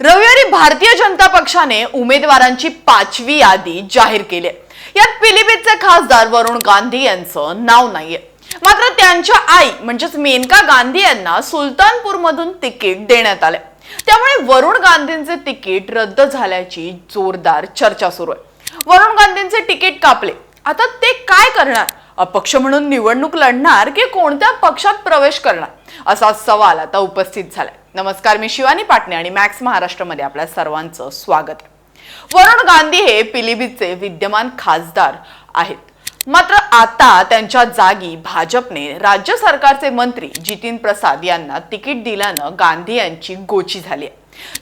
रविवारी भारतीय जनता पक्षाने उमेदवारांची पाचवी यादी जाहीर केली. यात पिलीभीतचे खासदार वरुण गांधी यांचं नाव नाहीये. मात्र त्यांच्या आई म्हणजेच मेनका गांधी यांना सुलतानपूर मधून तिकीट देण्यात आले. त्यामुळे वरुण गांधींचे तिकीट रद्द झाल्याची जोरदार चर्चा सुरू आहे. वरुण गांधींचे तिकीट कापले. आता ते काय करणार? अपक्ष म्हणून निवडणूक लढणार की कोणत्या पक्षात प्रवेश करणार? असा सवाल आता उपस्थित झालाय. नमस्कार मी शिवानी पाटणे आणि मॅक्स महाराष्ट्रामध्ये आपल्या सर्वांचं स्वागत. आहे वरुण गांधी हे पिलीभीतचे विद्यमान खासदार आहेत. मात्र आता त्यांच्या जागी भाजपने राज्य सरकारचे मंत्री जितीन प्रसाद यांना तिकीट दिल्यानं गांधी यांची गोची झाली आहे.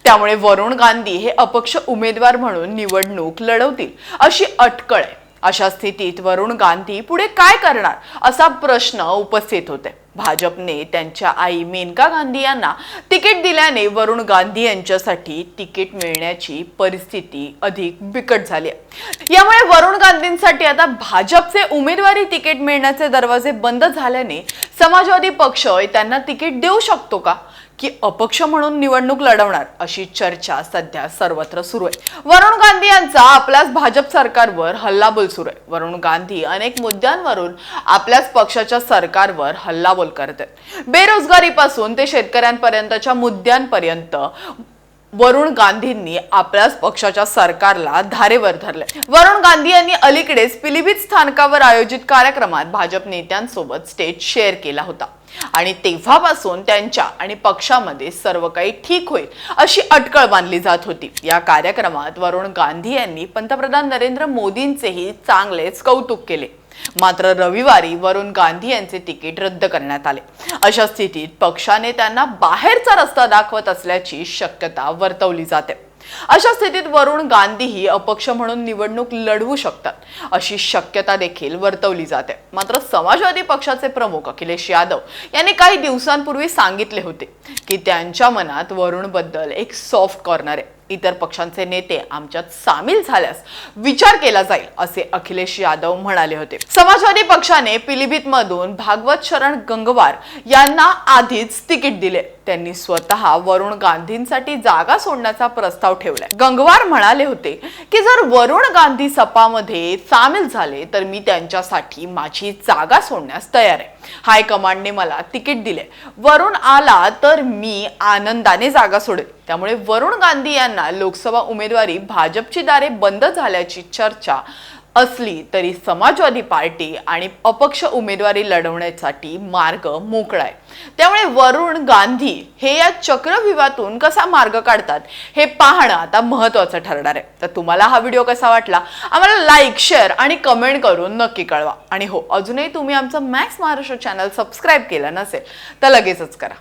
त्यामुळे वरुण गांधी हे अपक्ष उमेदवार म्हणून निवडणूक लढवतील अशी अटकळ आहे. अशा स्थितीत वरुण गांधी पुढे काय करणार असा प्रश्न उपस्थित होते. भाजपने त्यांच्या आई मेनका गांधी यांना तिकीट दिल्याने वरुण गांधी यांच्यासाठी तिकीट मिळण्याची परिस्थिती अधिक बिकट झाली आहे. यामुळे वरुण गांधींसाठी आता भाजपचे उमेदवारी तिकीट मिळण्याचे दरवाजे बंद झाल्याने समाजवादी पक्ष त्यांना तिकीट देऊ शकतो का? की अपक्ष म्हणून निवडणूक लढवणार अशी चर्चा सध्या सर्वत्र सुरू आहे. वरुण गांधी यांचा आपल्याच भाजप सरकारवर हल्लाबोल सुरू आहे. वरुण गांधी अनेक मुद्द्यांवरून आपल्याच पक्षाच्या सरकारवर हल्लाबोल करत आहेत बेरोजगारीपासून ते शेतकऱ्यांपर्यंतच्या मुद्द्यांपर्यंत वरुण गांधींनी आपल्याच पक्षाच्या सरकारला धारेवर धरले वरुण गांधी यांनी अलीकडेच पिलीभीत स्थानकावर आयोजित कार्यक्रमात भाजप नेत्यांसोबत स्टेज शेअर केला होता. आणि तेव्हापासून त्यांच्या आणि पक्षामध्ये सर्व काही ठीक होईल अशी अटकळ बांधली जात होती. या कार्यक्रमात वरुण गांधी यांनी पंतप्रधान नरेंद्र मोदींचेही चांगलेच कौतुक केले. मात्र रविवारी वरुण गांधी यांचे तिकीट रद्द करण्यात आले. अशा स्थितीत पक्षाने त्यांना बाहेरचा रस्ता दाखवत असल्याची शक्यता वर्तवली जाते. अशा स्थितीत वरुण गांधीही अपक्ष म्हणून निवडणूक लढवू शकतात अशी शक्यता देखील वर्तवली जाते. मात्र समाजवादी पक्षाचे प्रमुख अखिलेश यादव यांनी काही दिवसांपूर्वी सांगितले होते की त्यांच्या मनात वरुणबद्दल एक सॉफ्ट कॉर्नर आहे. इतर पक्षांचे नेते आमच्यात सामील झाल्यास विचार केला जाईल असे अखिलेश यादव म्हणाले होते. समाजवादी पक्षाने पिलीभीत मधून भागवत शरण गंगवार यांना आधीच तिकीट दिले. त्यांनी स्वतः वरुण गांधींसाठी जागा सोडण्याचा प्रस्ताव ठेवलाय. गंगवार म्हणाले होते की जर वरुण गांधी सपामध्ये सामील झाले तर मी त्यांच्यासाठी माझी जागा सोडण्यास तयार आहे. हायकमांडने मला तिकीट दिले वरुण आला तर मी आनंदाने जागा सोडेल. त्यामुळे वरुण गांधी यांना लोकसभा उमेदवारी भाजपची दारे बंद झाल्याची चर्चा असली तरी समाजवादी पार्टी आणि अपक्ष उमेदवारी लढवण्यासाठी मार्ग मोकळा आहे त्यामुळे वरुण गांधी हे या चक्रव्यूहातून कसा मार्ग काढतात हे पाहणं आता महत्वाचं ठरणार आहे. तर तुम्हाला हा व्हिडिओ कसा वाटला? आम्हाला लाईक शेअर आणि कमेंट करून नक्की कळवा. आणि हो अजूनही तुम्ही आमचं मॅक्स महाराष्ट्र चॅनल सबस्क्राईब केलं नसेल तर लगेचच करा.